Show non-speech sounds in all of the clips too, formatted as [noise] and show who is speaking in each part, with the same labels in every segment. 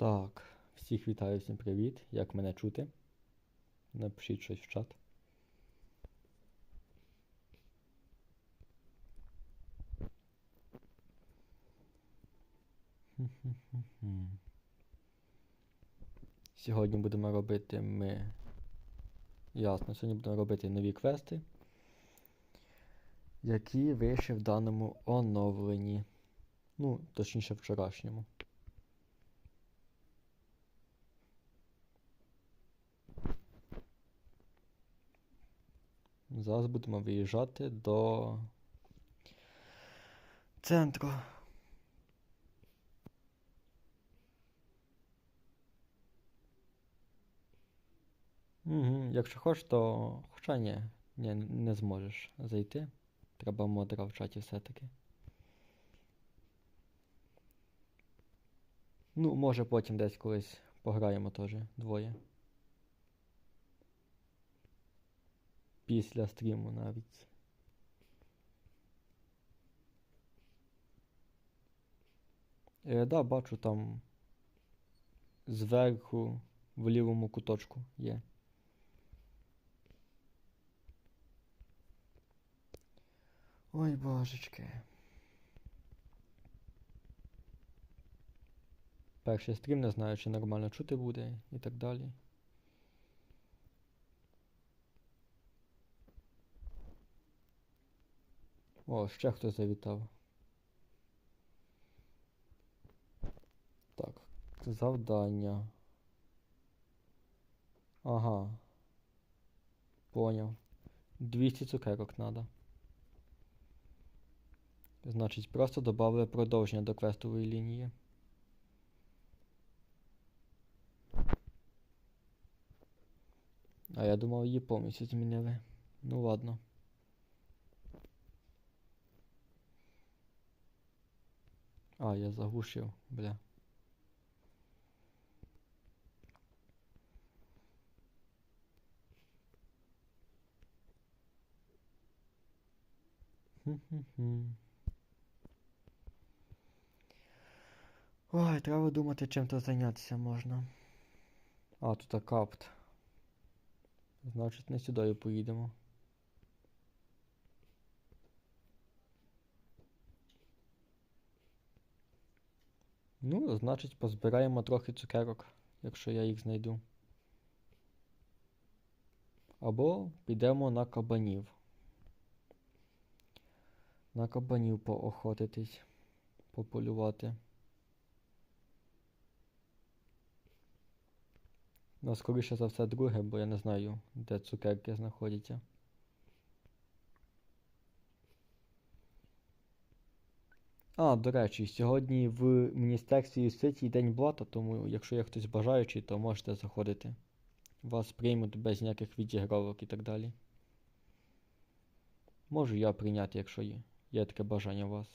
Speaker 1: Так, всіх вітаю, всім привіт. Як мене чути? Напишіть щось в чат. [laughs] Сьогодні будемо робити ми. Ясно, сьогодні будемо робити нові квести, які вийшли в даному оновленні. Ну, точніше, вчорашньому. Зараз будемо виїжджати до центру. Угу. Якщо хочеш, то. Хоча ні, ні, не зможеш зайти. Треба модера в чаті все-таки. Ну, може потім десь колись пограємо теж двоє. Після стріму навіть. Е, да, бачу там зверху в лівому куточку є. Ой, божечки. Перший стрім не знаю, чи нормально чути буде і так далі. О, ще хтось завітав. Так, завдання. Ага. Поняв. 200 цукерок надо. Значить, просто додали продовження до квестової лінії. А я думав, її повністю змінили. Ну ладно. А, я заглушив, бля. Ой, треба думати, чим то зайнятися можна. А, тут капт. Значить, не сюди поїдемо. Ну, значить, позбираємо трохи цукерок, якщо я їх знайду. Або підемо на кабанів. На кабанів поохотитись, пополювати. Ну, скоріше за все, друге, бо я не знаю, де цукерки знаходяться. А, до речі, сьогодні в Міністерстві юстиції День Блата, тому якщо є хтось бажаючий, то можете заходити. Вас приймуть без ніяких відігровок і так далі. Можу я прийняти, якщо є, є таке бажання у вас.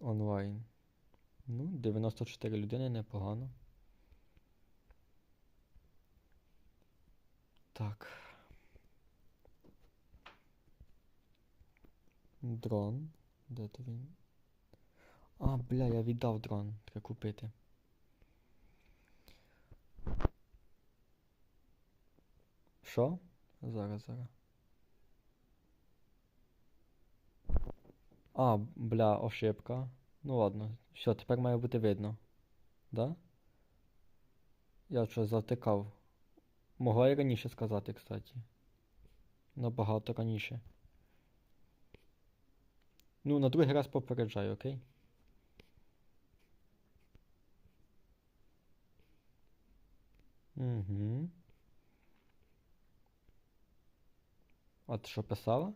Speaker 1: Онлайн. Ну, 94 людини непогано. Так. Дрон. Де то він? А, бля, я віддав дрон. Треба купити. Що? Зараз, зараз. А, бля, ошибка. Ну ладно. Все, тепер має бути видно. Да? Я що завтикав. Могла і раніше сказати, кстати. Набагато раніше. Ну, на другий раз попереджаю, окей? Угу. А ти що писала?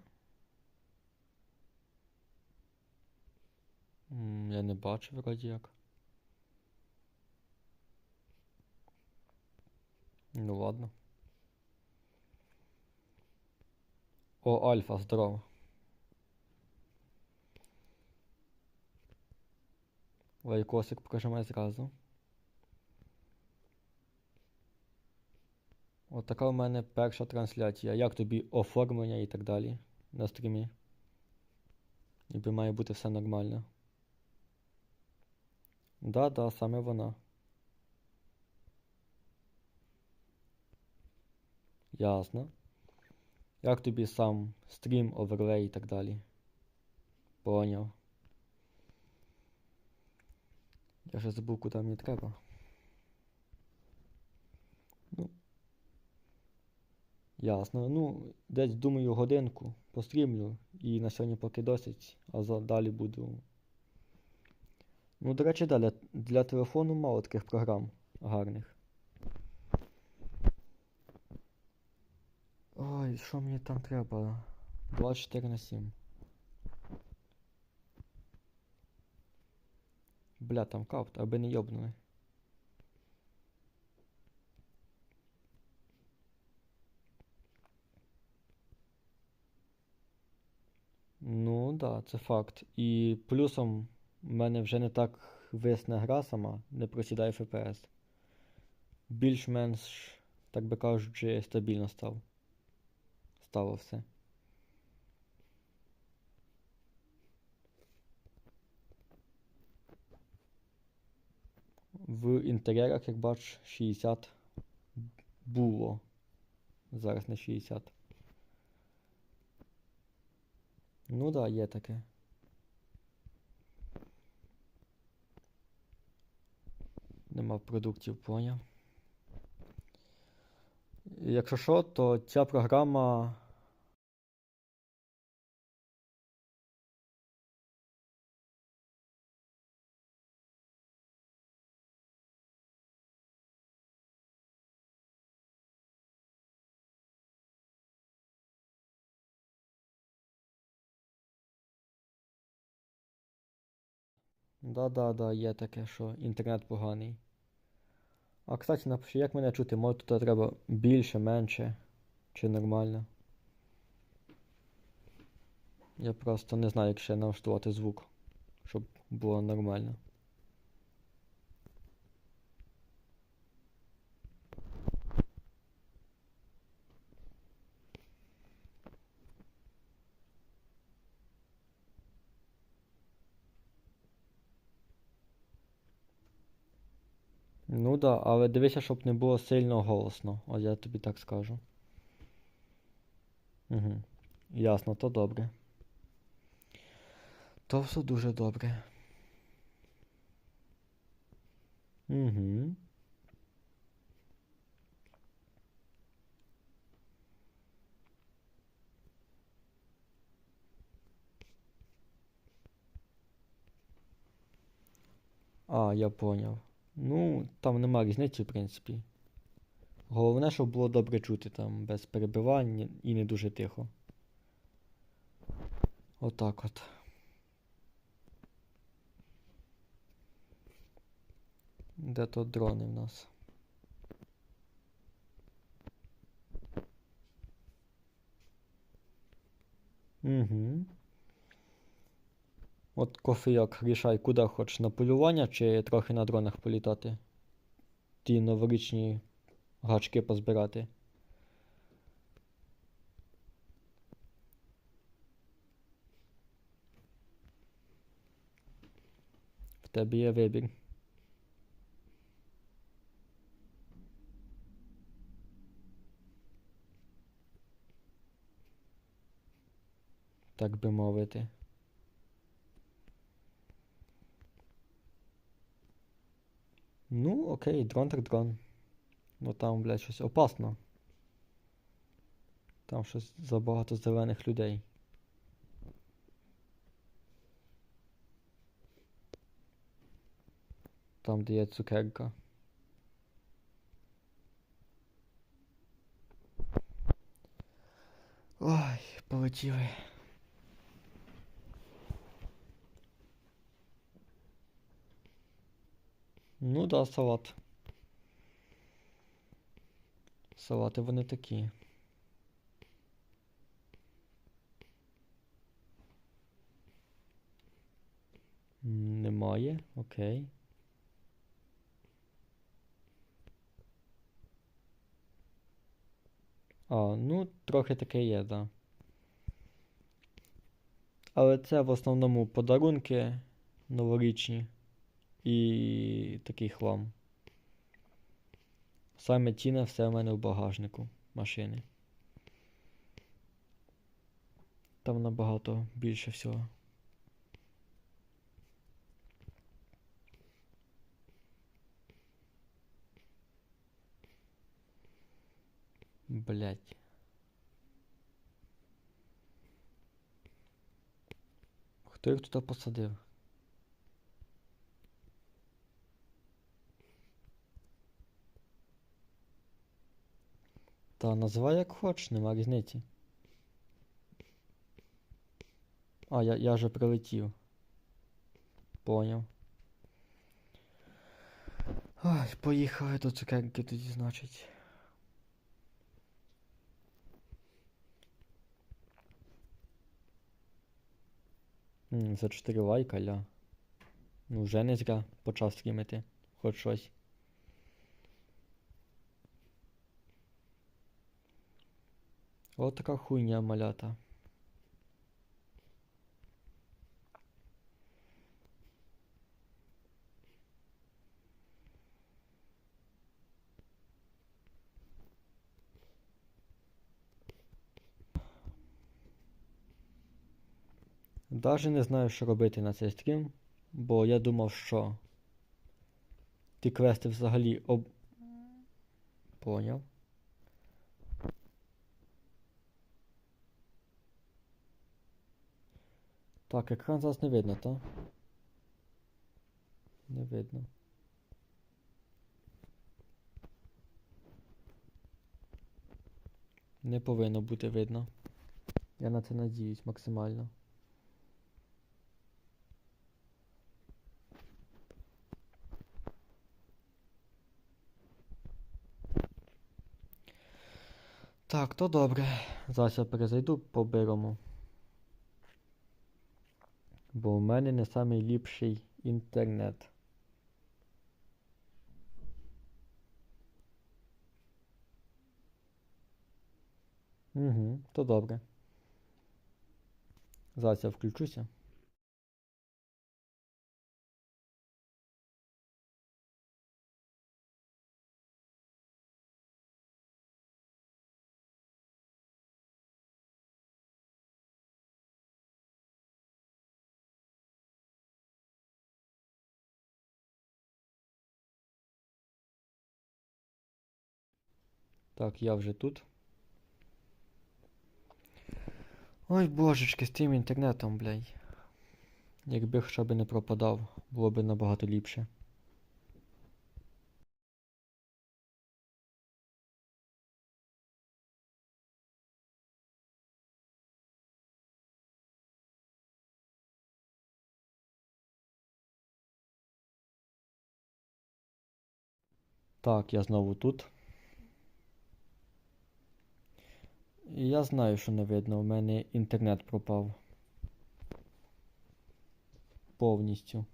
Speaker 1: Я не бачу вроді як. Ну ладно. О, Альфа, здорово. Лайкосик прожимай зразу. Отака у мене перша трансляція. Як тобі оформлення і так далі на стрімі? Ніби має бути все нормально. Да, да, саме вона. Ясно. Як тобі сам стрім, оверлей і так далі? Поняв. Я вже забув, куди мені треба. Ну. Ясно. Ну, десь думаю годинку пострімлю і на сьогодні поки досить, а далі буду. Ну, до речі, да, для, для телефону мало таких програм гарних. Ой, що мені там треба? 24 на 7. Бля, там кафт, аби не йобнули. Ну, да, це факт. І плюсом в мене вже не так висне гра сама, не просідає FPS. Більш-менш, так би кажучи, стабільно став. Стало все. В інтер'єрах, як бачиш, 60 було. Зараз не 60. Ну да, є таке. Нема продуктів, поняв. Якщо що, то ця програма. Да-да-да, є таке, що інтернет поганий. А кстати, напиши, як мене чути, може тут треба більше, менше, чи нормально. Я просто не знаю, як ще налаштувати звук, щоб було нормально. Ну да, але дивися, щоб не було сильно голосно, от я тобі так скажу. Угу. Ясно, то добре. То все дуже добре. Угу. А, я поняв. Ну, там нема різниці, в принципі. Головне, щоб було добре чути там, без перебивань і не дуже тихо. Отак от. Де тут дрони в нас? Угу. От кофійок, рішай, куди хочеш, на полювання чи трохи на дронах політати. Ті новорічні гачки позбирати. В тебе є вибір. Так би мовити. Ну, окей, дрон так дрон. Ну там, блядь, щось опасно. Там щось забагато зелених людей. Там, де є цукерка. Ой, полетіли. Ну да, салат. Салати вони такі. Немає, окей. А, ну, трохи таке є, да. Але це в основному подарунки новорічні і такий хлам. Саме цінне все в мене в багажнику машини. Там набагато більше всього. Блять. Хто їх туди посадив? Та називай як хочеш, нема різниці. А, я, я вже прилетів. Поняв. Ай, поїхали до цукерки тоді, значить. За 4 лайка, ля. Ну, вже не зря почав стрімити. Хоч щось. От така хуйня малята. Даже не знаю, що робити на цей стрім, бо я думав, що ті квести взагалі об... Поняв. Так, екран зараз не видно, так? Не видно. Не повинно бути видно. Я на це надіюсь максимально. Так, то добре. Зараз я перезайду по бирому. Бо в мене не найліпший інтернет. Угу, то добре. Зараз я включуся. Так, я вже тут. Ой, божечки, з тим інтернетом, блядь. Якби хоча б не пропадав, було б набагато ліпше. Так, я знову тут. І я знаю, що не видно, у мене інтернет пропав. Повністю.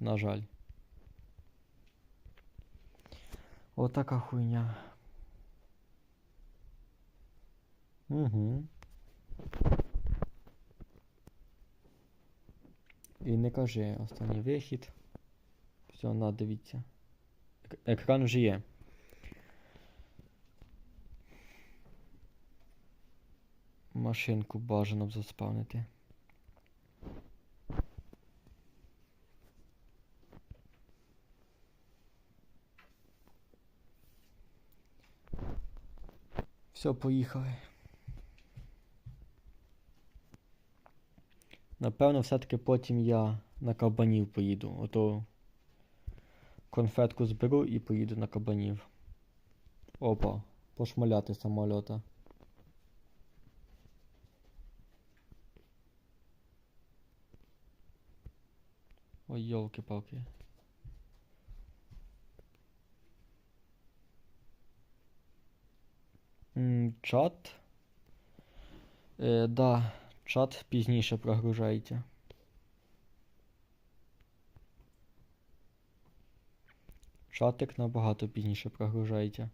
Speaker 1: На жаль. Отака хуйня. Угу. І не кажи, останній вихід. Все, на, дивіться. Ек- Екран вже є. Машинку бажано б заспавнити. Все, поїхали. Напевно, все-таки потім я на кабанів поїду. Ото конфетку зберу і поїду на кабанів. Опа, пошмаляти самольота. Ой, йолки-палки. Чат. Е, да, чат пізніше прогружається. Чатик набагато пізніше прогружається.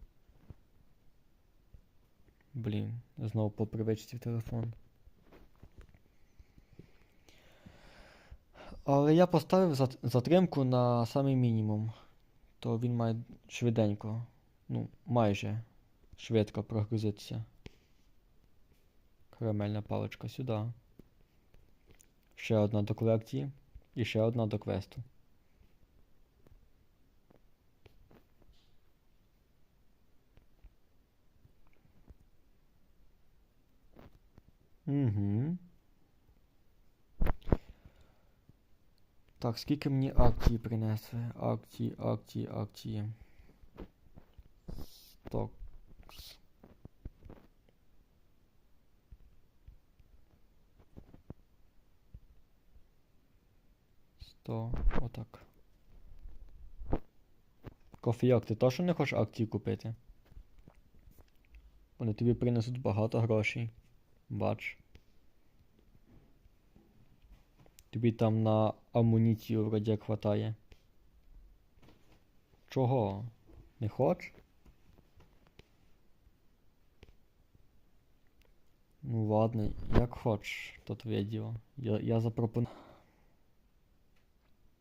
Speaker 1: Блін, знову по привичці в телефон. Але я поставив затримку на самий мінімум. То він має швиденько, ну, майже швидко прогрузитися. Карамельна паличка сюди. Ще одна до колекції і ще одна до квесту. Угу. Так, скільки мені акції принесли? Акції, акції, акції. Сток. Сто. Отак. Кофійок, ти точно не хочеш акції купити? Вони тобі принесуть багато грошей. Бач. Тобі там на амуніцію вроді хватає. Чого? Не хоч? Ну ладно, як хоч, то твоє діло. Я, я запропоную.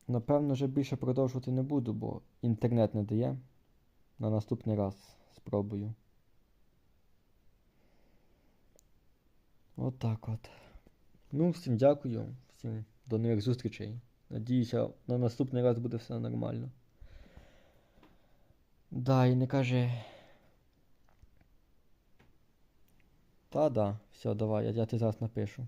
Speaker 1: Напевно, вже більше продовжувати не буду, бо інтернет не дає. На наступний раз спробую. Отак от. Ну, всім дякую, всім до нових зустрічей. Надіюся, на наступний раз буде все нормально. Да, і не каже. Та да, все, давай, я, я ти зараз напишу.